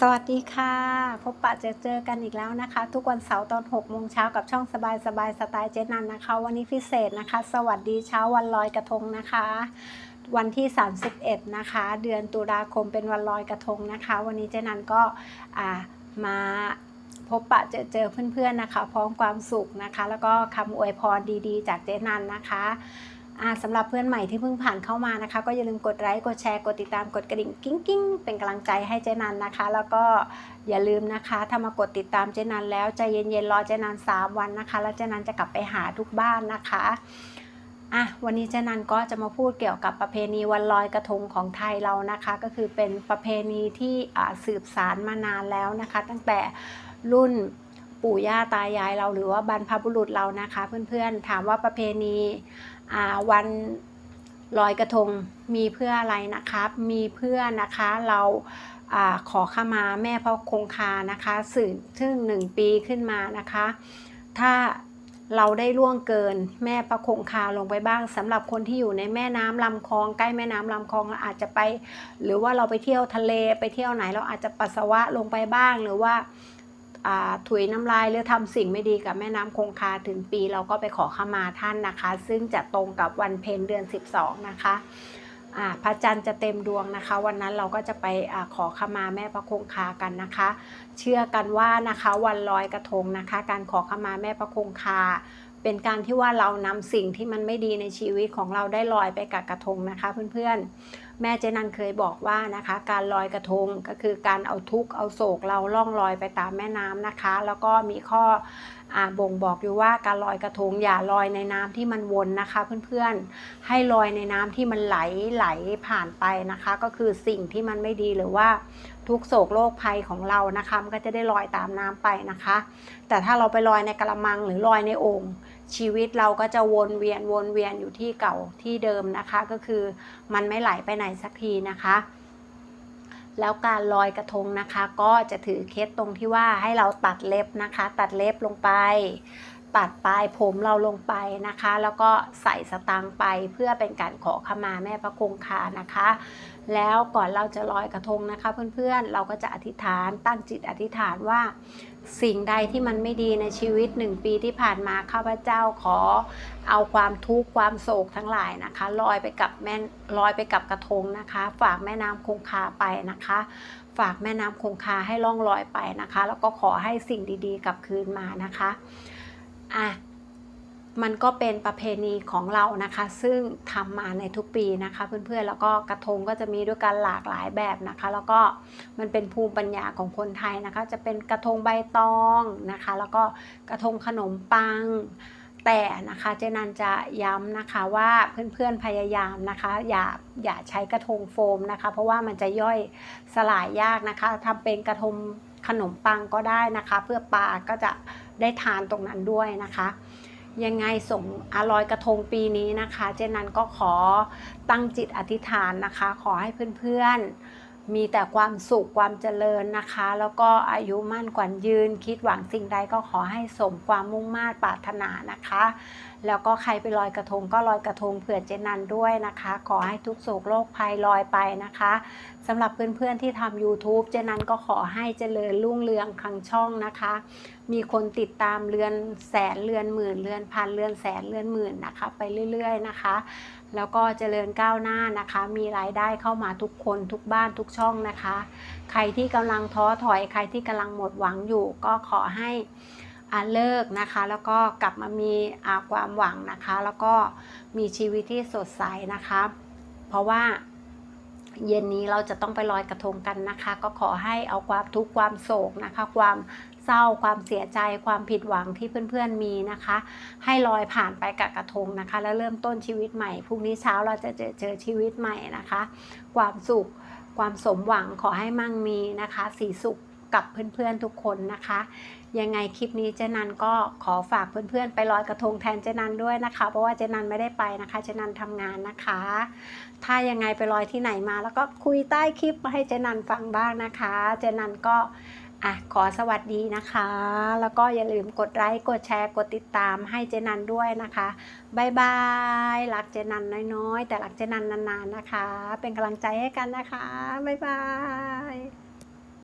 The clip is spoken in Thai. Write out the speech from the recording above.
สวัสดีค่ะ พบปะเจอเจอกันอีกแล้วนะคะ ทุกวันเสาร์ตอน6โมงเช้ากับช่องสบายสบายสไตล์เจนันนะคะ วันนี้พิเศษนะคะ สวัสดีเช้าวันลอยกระทงนะคะ วันที่ 31 นะคะ เดือนตุลาคมเป็นวันลอยกระทงนะคะ วันนี้เจนันก็มาพบปะเจอเจอเพื่อนๆนะคะ พร้อมความสุขนะคะ แล้วก็คำอวยพรดีๆ จากเจนันนะคะ สำหรับเพื่อนใหม่ที่เพิ่งผ่านเข้ามานะคะ ก็อย่าลืมกดไลค์กดแชร์กดติดตามกดกระดิ่งกิ้งกิ้งเป็นกำลังใจให้เจนันนะคะ แล้วก็อย่าลืมนะคะถ้ามากดติดตามเจนันแล้วใจเย็นๆรอเจนัน3 วันนะคะ แล้วเจนันจะกลับไปหาทุกบ้านนะคะอะวันนี้เจนันก็จะมาพูดเกี่ยวกับประเพณีวันลอยกระทงของไทยเรานะคะ ก็คือเป็นประเพณีที่สืบสารมานานแล้วนะคะ ตั้งแต่รุ่น ปู่ย่าตายายเราหรือว่าบรรพบุรุษเรานะคะ เพื่อนๆถามว่าประเพณีวันลอยกระทงมีเพื่ออะไรนะครับ มีเพื่อนะคะเราอขอขมาแม่พระคงคานะคะสื่อซึ่งหนึ่งปีขึ้นมานะคะ ถ้าเราได้ล่วงเกินแม่ประคงคาลงไปบ้างสำหรับคนที่อยู่ในแม่น้ำลำคลองใกล้แม่น้ำลำคลองเราอาจจะไป หรือว่าเราไปเที่ยวทะเลไปเที่ยวไหนเราอาจจะปัสสาวะลงไปบ้างหรือว่า ถุยน้ำลายหรือทำสิ่งไม่ดีกับแม่น้ำคงคาถึงปี เราก็ไปขอขมาท่านนะคะ ซึ่งจะตรงกับวันเพ็ญเดือน 12 นะคะพระจันทร์จะเต็มดวงนะคะ วันนั้นเราก็จะไปอขอขมาแม่พระคงคากันนะคะ เชื่อกันว่านะคะวันลอยกระทงนะคะ การขอขมาแม่พระคงคา เป็นการที่ว่าเรานำสิ่งที่มันไม่ดีในชีวิตของเราได้ลอยไปกับกระทงนะคะ เพื่อนๆ แม่เจนันเคยบอกว่านะคะ การลอยกระทงก็คือการเอาทุกข์เอาโศกเราล่องลอยไปตามแม่น้ำนะคะ แล้วก็มีข้อบ่งบอกอยู่ว่าการลอยกระทงอย่าลอยในน้ำที่มันวนนะคะ เพื่อนๆให้ลอยในน้ำที่มันไหลไหลผ่านไปนะคะ ก็คือสิ่งที่มันไม่ดีหรือว่าทุกโศกโรคภัยของเรานะคะมันก็จะได้ลอยตามน้ำไปนะคะ แต่ถ้าเราไปลอยในกระมังหรือลอยในโอ่งชีวิตเราก็จะวนเวียนวนเวียนอยู่ที่เก่าที่เดิมนะคะ ก็คือมันไม่ไหลไปไหนนสักทีนะคะ แล้วการลอยกระทงนะคะ ก็จะถือเคสตรงที่ว่าให้เราตัดเล็บนะคะ ตัดเล็บลงไป ตัดปลายผมเราลงไปนะคะ แล้วก็ใส่สตางค์ไปเพื่อเป็นการขอขมาแม่พระคงคานะคะ แล้วก่อนเราจะลอยกระทงนะคะ เพื่อนๆ เราก็จะอธิษฐานตั้งจิตอธิษฐานว่า สิ่งใดที่มันไม่ดีในชีวิตหนึ่งปีที่ผ่านมาข้าพเจ้าขอ เอาความทุกข์ความโศกทั้งหลายนะคะลอยไปกับแม่ลอยไปกับกระทงนะคะ ฝากแม่น้ำคงคาไปนะคะฝากแม่น้ำคงคาให้ล่องลอยไปนะคะ แล้วก็ขอให้สิ่งดีๆกลับคืนมานะคะอะ มันก็เป็นประเพณีของเรานะคะ ซึ่งทำมาในทุกปีนะคะ เพื่อนๆแล้วก็กระทงก็จะมีด้วยกันหลากหลายแบบนะคะ แล้วก็มันเป็นภูมิปัญญาของคนไทยนะคะ จะเป็นกระทงใบตองนะคะ แล้วก็กระทงขนมปังแต่นะคะเจนันจะย้ำนะคะว่าเพื่อนๆพยายามนะคะ อย่าอย่าใช้กระทงโฟมนะคะ เพราะว่ามันจะย่อยสลายยากนะคะทำเป็นกระทงขนมปังก็ได้นะคะ เพื่อปลาก็จะได้ทานตรงนั้นด้วยนะคะ ยังไงส่งอลอยกระทงปีนี้นะคะ เจนันก็ขอตั้งจิตอธิษฐานนะคะ ขอให้เพื่อนๆ มีแต่ความสุขความเจริญนะคะ แล้วก็อายุมั่นขวัญยืน คิดหวังสิ่งใดก็ขอให้สมความมุ่งมา่ปรารถนานะคะ แล้วก็ใครไปลอยกระทงก็ลอยกระทงเผื่อเจนันด้วยนะคะ ขอให้ทุกโศกโรคภัยลอยไปนะคะสำหรับเพื่อนๆที่ทำ YouTube เจนันก็ขอให้เจริญรุ่งเรืองคังช่องนะคะ มีคนติดตามเรือนแสนเรือนหมื่นเรือนพันเรือนแสนเรือนหมื่นนะคะ ไปเรื่อย ๆ นะคะ แล้วก็เจริญก้าวหน้านะคะ มีรายได้เข้ามาทุกคนทุกบ้านทุกช่องนะคะ ใครที่กำลังท้อถอยใครที่กำลังหมดหวังอยู่ ก็ขอให้อาเลิกนะคะ แล้วก็กลับมามีอาความหวังนะคะ แล้วก็มีชีวิตที่สดใสนะคะ เพราะว่า เย็นนี้เราจะต้องไปลอยกระทงกันนะคะ ก็ขอให้เอาความทุกข์ความโศกนะคะ ความเศร้าความเสียใจความผิดหวังที่เพื่อนๆมีนะคะ ให้ลอยผ่านไปกับกระทงนะคะ แล้วเริ่มต้นชีวิตใหม่พรุ่งนี้เช้าเราจะเจอเจอชีวิตใหม่นะคะ ความสุขความสมหวังขอให้มั่งมีนะคะ สีสุข กับเพื่อนๆทุกคนนะคะ ยังไงคลิปนี้เจนันก็ขอฝากเพื่อนๆ ไปลอยกระทงแทนเจนันด้วยนะคะ เพราะว่าเจนันไม่ได้ไปนะคะเจนันทำงานนะคะ ถ้ายังไงไปลอยที่ไหนมาแล้วก็คุยใต้คลิปมาให้เจนันฟังบ้างนะคะ เจนันก็อะขอสวัสดีนะคะ แล้วก็อย่าลืมกดไลค์กดแชร์กดติดตามให้เจนันด้วยนะคะบายบายรักเจนันน้อยๆ แต่รักเจนันนานๆนะคะ เป็นกำลังใจให้กันนะคะบายบาย